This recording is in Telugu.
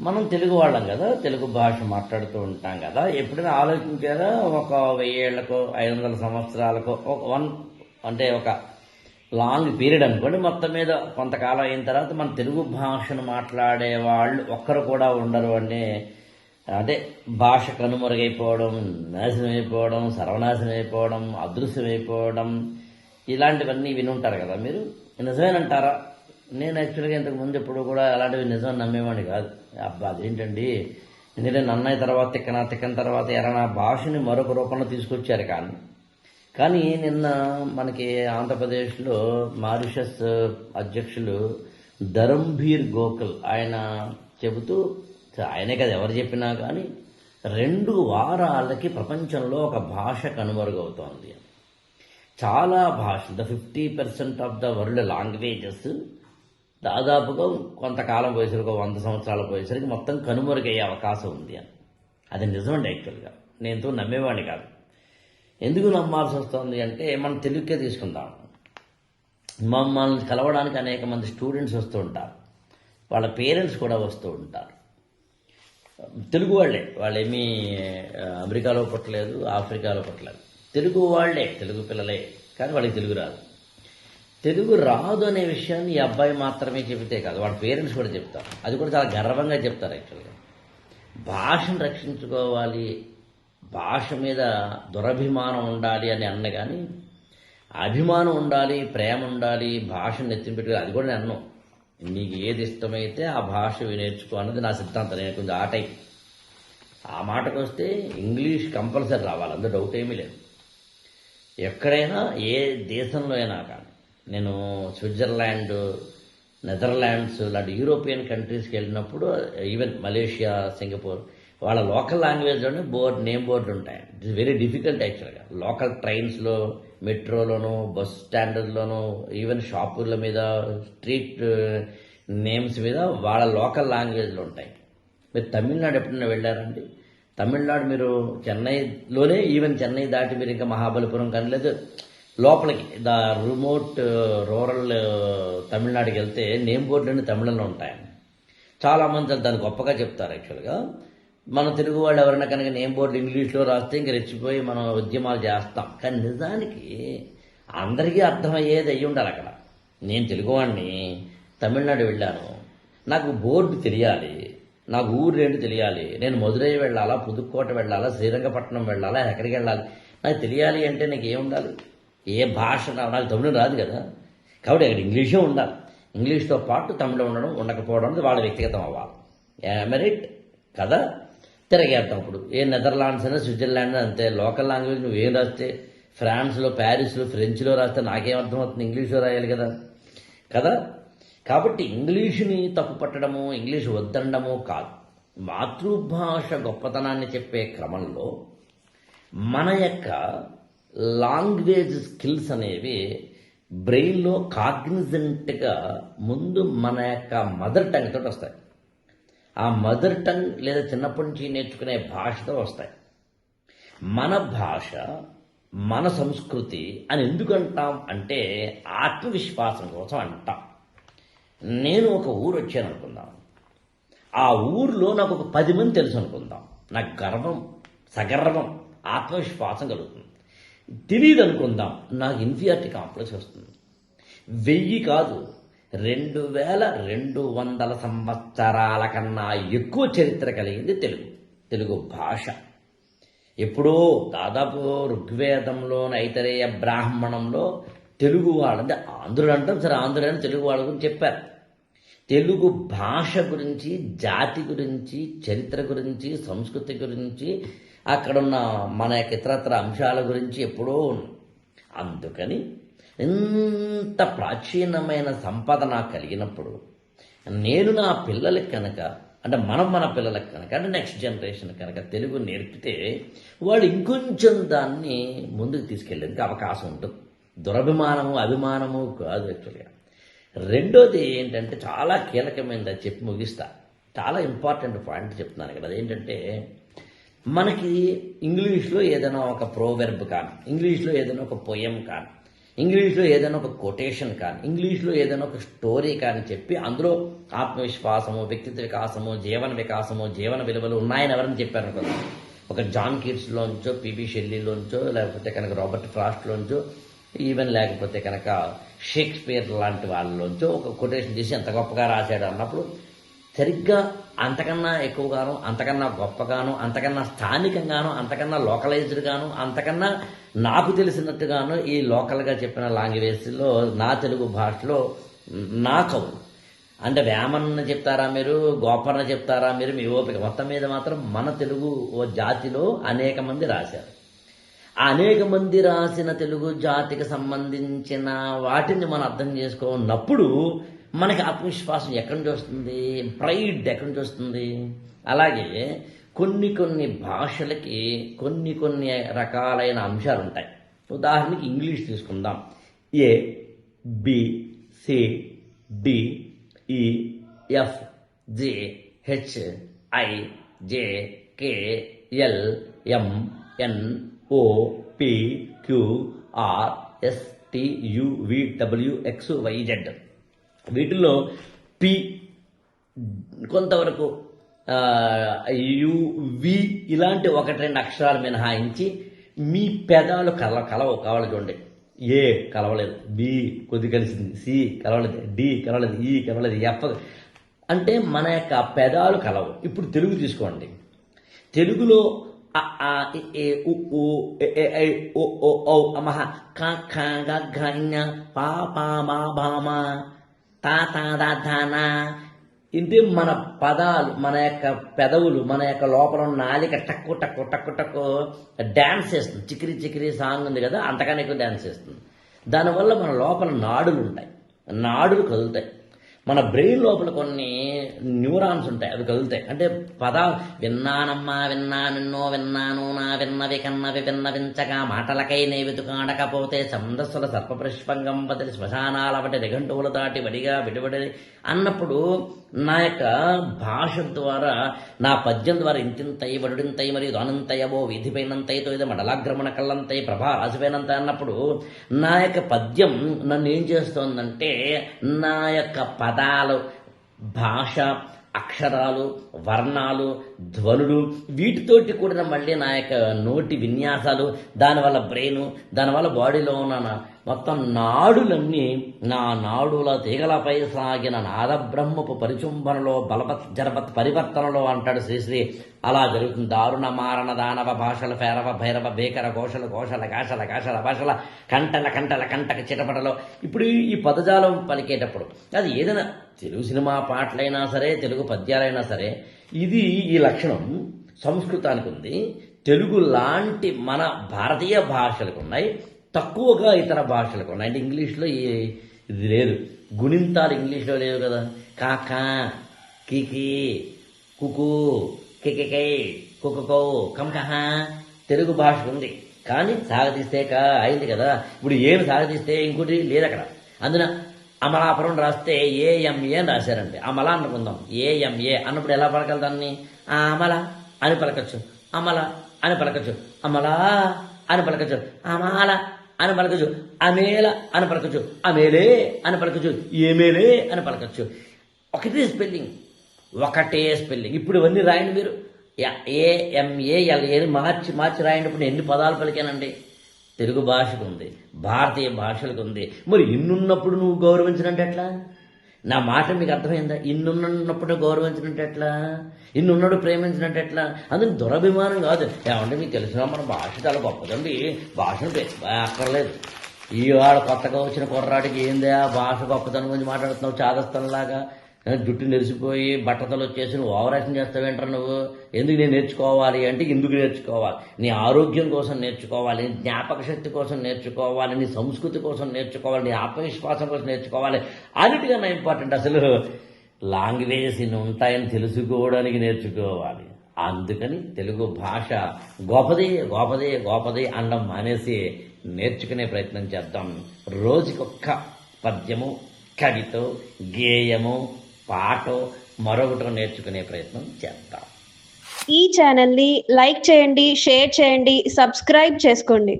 మనం తెలుగు వాళ్ళం కదా తెలుగు భాష మాట్లాడుతూ ఉంటాం కదా. ఎప్పుడైనా ఆలోచించారా? ఒక వెయ్యి ఏళ్ళకో ఐదు వందల సంవత్సరాలకో ఒక వన్ అంటే ఒక లాంగ్ పీరియడ్ అనుకోండి మొత్తం మీద కొంతకాలం అయిన తర్వాత మన తెలుగు భాషను మాట్లాడే వాళ్ళు ఒక్కరు కూడా ఉండరు అనే అంటే భాష కనుమరుగైపోవడం నాశనం అయిపోవడం సర్వనాశనం అయిపోవడం అదృశ్యమైపోవడం ఇలాంటివన్నీ వినుంటారు కదా మీరు. నిజమేనంటారా? నేను యాక్చువల్గా ఇంతకు ముందు ఎప్పుడు కూడా అలాంటివి నిజం నమ్మేవాడిని కాదు. అబ్బా అదేంటండి? ఎందుకంటే నన్నయ్య తర్వాత తిక్కన తిక్కన తర్వాత ఎరనా భాషని మరొక రూపంలో తీసుకొచ్చారు కానీ కానీ నిన్న మనకి ఆంధ్రప్రదేశ్లో మారిషస్ అధ్యక్షులు ధరంభీర్ గోకుల్ ఆయన చెబుతూ ఆయనే కదా ఎవరు చెప్పినా కానీ రెండు వారాలకి ప్రపంచంలో ఒక భాష కనుమరుగవుతోంది. చాలా భాషలు the fifty percent of the world languages దాదాపుగా కొంతకాలం పోయేసరికి ఒక వంద సంవత్సరాలు పోయేసరికి మొత్తం కనుమరుగయ్యే అవకాశం ఉంది అని. అది నిజమండి యాక్చువల్గా. నేను నమ్మేవాడిని కాదు. ఎందుకు నమ్మాల్సి వస్తుంది అంటే మనం తెలుగుకే తీసుకుందాం. మమ్మల్ని కలవడానికి అనేక మంది స్టూడెంట్స్ వస్తూ ఉంటారు. వాళ్ళ పేరెంట్స్ కూడా వస్తూ ఉంటారు. తెలుగు వాళ్ళే. వాళ్ళేమీ ఏమీ అమెరికాలో పుట్టలేదు ఆఫ్రికాలో పుట్టలేదు. తెలుగు వాళ్ళే తెలుగు పిల్లలే. కానీ వాళ్ళకి తెలుగు రాదు. తెలుగు రాదు అనే విషయాన్ని ఈ అబ్బాయి మాత్రమే చెబితే కాదు. వాళ్ళ పేరెంట్స్ కూడా చెప్తారు. అది కూడా చాలా గర్వంగా చెప్తారు యాక్చువల్గా భాషను రక్షించుకోవాలి. భాష మీద దురభిమానం ఉండాలి అని అన్న కానీ అభిమానం ఉండాలి ప్రేమ ఉండాలి భాషను నెత్తిన అది కూడా నేను అన్నాను నీకు ఏది ఇష్టమైతే ఆ భాష నేర్చుకో అన్నది నా సిద్ధాంతం. నేను కొంచెం ఆ టైప్. ఆ మాటకు వస్తే ఇంగ్లీష్ కంపల్సరీ రావాలి. అందులో డౌట్ ఏమీ లేదు. ఎక్కడైనా ఏ దేశంలో అయినా కానీ నేను స్విట్జర్లాండ్ నెదర్లాండ్స్ లాంటి యూరోపియన్ కంట్రీస్కి వెళ్ళినప్పుడు ఈవెన్ మలేషియా సింగపూర్ వాళ్ళ లోకల్ లాంగ్వేజ్లోనే బోర్డ్ నేమ్ బోర్డులు ఉంటాయి. ఇట్ ఇస్ వెరీ డిఫికల్ట్ యాక్చువల్గా లోకల్ ట్రైన్స్లో మెట్రోలోను బస్ స్టాండర్డ్లోను ఈవెన్ షాపుల మీద స్ట్రీట్ uh, నేమ్స్ మీద వాళ్ళ లోకల్ లాంగ్వేజ్లు ఉంటాయి. మీరు తమిళనాడు ఎప్పుడైనా వెళ్ళారండి? తమిళనాడు మీరు చెన్నైలోనే ఈవెన్ చెన్నై దాటి మీరు ఇంకా మహాబలిపురం కానీ లేదు లోపలికి ద రిమోట్ రూరల్ తమిళనాడుకి వెళ్తే నేమ్ బోర్డులన్నీ తమిళంలో ఉంటాయి. చాలామంది దాన్ని గొప్పగా చెప్తారు యాక్చువల్గా. మన తెలుగు వాళ్ళు ఎవరైనా కనుక నేమ్ బోర్డు ఇంగ్లీష్లో రాస్తే ఇంక రెచ్చిపోయి మనం ఉద్యమాలు చేస్తాం. కానీ నిజానికి అందరికీ అర్థమయ్యేది అయ్యి ఉండాలి అక్కడ. నేను తెలుగువాడిని తమిళనాడు వెళ్ళాను. నాకు బోర్డు తెలియాలి నాకు ఊరు ఏంటి తెలియాలి నేను మధురై వెళ్ళాలా పుదుక్కోట వెళ్ళాలా శ్రీరంగపట్నం వెళ్ళాలా ఎక్కడికి వెళ్ళాలి నాకు తెలియాలి అంటే నీకు ఏం ఉండాలి? ఏ భాష నా- నాకు తమిళం రాదు కదా. కాబట్టి అక్కడ ఇంగ్లీషే ఉండాలి. ఇంగ్లీష్తో పాటు తమిళం ఉండడం ఉండకపోవడం అనేది వాళ్ళ వ్యక్తిగతం అవ్వాలి. ఎమరిట్ కదా తిరగేద్దాం అప్పుడు ఏ నెదర్లాండ్స్ అయినా స్విట్జర్లాండ్ అంతే. లోకల్ లాంగ్వేజ్ నువ్వు ఏం రాస్తే ఫ్రాన్స్లో ప్యారిస్లో ఫ్రెంచ్లో రాస్తే నాకేం అర్థమవుతుంది? ఇంగ్లీష్లో రాయాలి కదా. కదా? కాబట్టి ఇంగ్లీషుని తప్పు పట్టడము ఇంగ్లీష్ వద్దనడము కాదు. మాతృభాష గొప్పతనాన్ని చెప్పే క్రమంలో మన యొక్క లాంగ్వేజ్ స్కిల్స్ అనేవి బ్రెయిన్లో కాగ్నిజెంట్గా ముందు మన యొక్క మదర్ టంగ్ తోటి వస్తాయి. ఆ మదర్ టంగ్ లేదా చిన్నప్పటి నుంచి నేర్చుకునే భాషతో వస్తాయి. మన భాష మన సంస్కృతి అని ఎందుకు అంటాం అంటే ఆత్మవిశ్వాసం కోసం అంటాం. నేను ఒక ఊరు వచ్చాను అనుకుందాం. ఆ ఊర్లో నాకు ఒక పది మంది తెలుసు అనుకుందాం. నాకు గర్వం సగర్వం ఆత్మవిశ్వాసం కలుగుతుంది. తెలియదు అనుకుందాం నాకు ఇన్ఫియారిటీ కాంప్లెక్స్ వస్తుంది. వెయ్యి కాదు రెండు వేల రెండు వందల సంవత్సరాల కన్నా ఎక్కువ చరిత్ర కలిగింది తెలుగు తెలుగు భాష. ఎప్పుడో దాదాపు ఋగ్వేదంలో ఐతరేయ బ్రాహ్మణంలో తెలుగు వాళ్ళు అంటే ఆంధ్రుడు అంటాం. సరే ఆంధ్రుడని అని తెలుగు వాళ్ళ గురించి చెప్పారు. తెలుగు భాష గురించి జాతి గురించి చరిత్ర గురించి సంస్కృతి గురించి అక్కడున్న మన యొక్క ఇతరత్ర అంశాల గురించి ఎప్పుడో అందుకని ఇంత ప్రాచీనమైన సంపద నాకు కలిగినప్పుడు నేను నా పిల్లలకి కనుక అంటే మనం మన పిల్లలకు కనుక అంటే నెక్స్ట్ జనరేషన్ కనుక తెలుగు నేర్పితే వాళ్ళు ఇంకొంచెం దాన్ని ముందుకు తీసుకెళ్ళేందుకు అవకాశం ఉంటుంది. దురభిమానము అభిమానము కాదు యాక్చువల్గా రెండోది ఏంటంటే చాలా కీలకమైనది చెప్పి ముగిస్తా. చాలా ఇంపార్టెంట్ పాయింట్ చెప్తున్నాను ఇక్కడ అదేంటంటే మనకి ఇంగ్లీష్లో ఏదైనా ఒక ప్రోవెర్బ్ కానీ ఇంగ్లీష్లో ఏదైనా ఒక పొయం కానీ ఇంగ్లీష్లో ఏదైనా ఒక కొటేషన్ కానీ ఇంగ్లీష్లో ఏదైనా ఒక స్టోరీ కానీ చెప్పి అందులో ఆత్మవిశ్వాసము వ్యక్తిత్వ వికాసము జీవన వికాసము జీవన విలువలు ఉన్నాయని ఎవరని చెప్పారు కదా ఒక జాన్ కీట్స్లోంచో పిబి షెల్లీలోంచో లేకపోతే కనుక రాబర్ట్ ఫ్రాస్ట్లోంచో ఈవెన్ లేకపోతే కనుక షేక్స్పియర్ లాంటి వాళ్ళలోంచో ఒక కొటేషన్ చేసి ఎంత గొప్పగా రాశాడు అన్నప్పుడు సరిగ్గా అంతకన్నా ఎక్కువగాను అంతకన్నా గొప్పగాను అంతకన్నా స్థానికంగాను అంతకన్నా లోకలైజ్డ్గాను అంతకన్నా నాకు తెలిసినట్టుగాను ఈ లోకల్గా చెప్పిన లాంగ్వేజ్లో నా తెలుగు భాషలో నా కవులు అంటే వేమన్న చెప్తారా మీరు గోపన్న చెప్తారా మీరు మీ ఓపిక మొత్తం మీద మాత్రం మన తెలుగు ఓ జాతిలో అనేక మంది రాశారు. అనేక మంది రాసిన తెలుగు జాతికి సంబంధించిన వాటిని మనం అర్థం చేసుకున్నప్పుడు మనకి ఆత్మవిశ్వాసం ఎక్కడి నుంచి వస్తుంది? ప్రైడ్ ఎక్కడి నుంచి వస్తుంది? అలాగే కొన్ని కొన్ని భాషలకి కొన్ని కొన్ని రకాలైన అంశాలు ఉంటాయి. ఉదాహరణకి ఇంగ్లీష్ తీసుకుందాం. A B C D E F J H I J K L M N O P Q R S T U V W X Y Z. వీటిల్లో పి కొంతవరకు ఆ, యు వి ఇలాంటి ఒకటి రెండు అక్షరాలు మినహాయించి మీ పెదాలు కల కలవ కావాలి చూడండి. ఏ కలవలేదు. బి కొద్ది కలిసింది. సి కలవలేదు. డి కలవలేదు. ఈ కలవలేదు. ఎఫ్ అంటే మన యొక్క పెదాలు కలవు. ఇప్పుడు తెలుగు తీసుకోండి. తెలుగులో అ, ఆ, ఏ, ఏ, ఐ, ఓ, ఓ, ఔ, అమహ, క, ఖ, గ, ఘ, పా పా మా మ, మ, త, ఇది మన పదాలు మన యొక్క పెదవులు మన యొక్క లోపల ఉన్న నాలిక టక్కు టక్కు టక్కు టక్కు డ్యాన్స్ చేస్తుంది. చికిరి చికిరి సాంగ్ ఉంది కదా అంతకన్నా ఎక్కువ డ్యాన్స్ చేస్తుంది. దానివల్ల మన లోపల నాడులు ఉంటాయి. నాడులు కదులుతాయి. మన బ్రెయిన్ లోపల కొన్ని న్యూరాన్స్ ఉంటాయి అవి కదులుతాయి. అంటే పద విన్నానమ్మా విన్నా నిన్నో విన్నాను నా విన్నవి కన్నవి విన్నవించగా మాటలకై నే వెతుకాడకపోతే ఛందస్సుల సర్పపుష్పంగం బదిలి శ్మశానాల వంటి నిఘంటువుల దాటి వడిగా విడివడి అన్నప్పుడు నా యొక్క భాష ద్వారా నా పద్యం ద్వారా ఇంతింతై వడుడింతై మరియు దానంతయవో వీధిపైనంతైతో ఇది మండలాగ్రమణ కళ్ళంతై ప్రభా రాసిపోయినంత అన్నప్పుడు నా యొక్క పద్యం నన్ను ఏం చేస్తోందంటే నా యొక్క పద పదాలు భాష అక్షరాలు వర్ణాలు ధ్వనులు వీటితోటి కూడిన మళ్ళీ నా యొక్క నోటి విన్యాసాలు దానివల్ల బ్రెయిన్ దానివల్ల బాడీలో ఉన్న నా మొత్తం నాడులన్నీ నా నాడుల తీగలపై సాగిన నాదబ్రహ్మపు పరిచుంబనలో బలవత్ జరపత్ పరివర్తనలో అంటాడు శ్రీశ్రీ అలా జరుగుతుంది. దారుణ మారణ దానవ భాషల ఫేరవ భైరవ భీకర ఘోషల ఘోషల కాషల కాషల భాషల కంటల కంటల కంటక చిటపటలో. ఇప్పుడు ఈ పదజాలం పలికేటప్పుడు అది ఏదైనా తెలుగు సినిమా పాటలైనా సరే తెలుగు పద్యాలైనా సరే ఇది ఈ లక్షణం సంస్కృతానికి ఉంది. తెలుగు లాంటి మన భారతీయ భాషలకు ఉన్నాయి. తక్కువగా ఇతర భాషలకు ఉన్నాయి. అంటే ఇంగ్లీష్లో ఇది లేదు. గుణింతాలు ఇంగ్లీష్లో లేవు కదా. కాకా కికి కుకు కికికై కుకుకో కంకహ తెలుగు భాష ఉంది. కానీ సాగతీస్తే కా అయింది కదా. ఇప్పుడు ఏమి సాగతీస్తే ఇంకోటి లేదు అక్కడ. అందున అమలాపురం రాస్తే ఏఎంఏ అని రాశారండి. అమల అనుకుందాం. ఏఎంఏ అన్నప్పుడు ఎలా పలకాలి దాన్ని? ఆ అమల అని పలకచ్చు. అమల అని పలకచ్చు. అమలా అని పలకచ్చు. అమాల అని పలకచ్చు. అమేల అని పలకచ్చు. అమేలే అని పలకచ్చు. ఏమేలే అని పలకచ్చు. ఒకటే స్పెల్లింగ్. ఒకటే స్పెల్లింగ్. ఇప్పుడు ఇవన్నీ రాయండి మీరు. ఏఎంఏఎల్ఏని మార్చి మార్చి రాయినప్పుడు ఎన్ని పదాలు పలికానండి? తెలుగు భాషకు ఉంది భారతీయ భాషలకు ఉంది మరి ఇన్నున్నప్పుడు నువ్వు గౌరవించినట్టు ఎట్లా? నా మాట మీకు అర్థమైందా? ఇన్నున్నప్పుడు గౌరవించినట్టు ఎట్లా? ఇన్నున్నాడు ప్రేమించినట్టు ఎట్లా? అందుకు దురభిమానం కాదు. ఏమంటే మీకు తెలిసిన మన భాష చాలా గొప్పదండి. భాషను అక్కర్లేదు. ఈ వాడు కొత్తగా వచ్చిన కుర్రాడికి ఏందే ఆ భాష గొప్పతనం గురించి మాట్లాడుతున్నావు చాదస్తంలాగా? జుట్టు నెరిసిపోయి బట్టతలు వచ్చేసి నువ్వు ఓవరాక్షన్ చేస్తావేంటారు నువ్వు? ఎందుకు నేను నేర్చుకోవాలి అంటే ఎందుకు నేర్చుకోవాలి? నీ ఆరోగ్యం కోసం నేర్చుకోవాలి నీ జ్ఞాపక శక్తి కోసం నేర్చుకోవాలి నీ సంస్కృతి కోసం నేర్చుకోవాలి నీ ఆత్మవిశ్వాసం కోసం నేర్చుకోవాలి. అన్నిటికన్నా ఇంపార్టెంట్ అసలు లాంగ్వేజెస్ ఇన్ని ఉంటాయని తెలుసుకోవడానికి నేర్చుకోవాలి. అందుకని తెలుగు భాష గొప్పది గొప్పది గొప్పది అనడం మానేసి నేర్చుకునే ప్రయత్నం చేద్దాం. రోజుకొక్క పద్యము కవితో గేయము పాటో మరొకటో నేర్చుకునే ప్రయత్నం చేద్దాం. ఈ ఛానల్ని లైక్ చేయండి షేర్ చేయండి సబ్స్క్రైబ్ చేసుకోండి.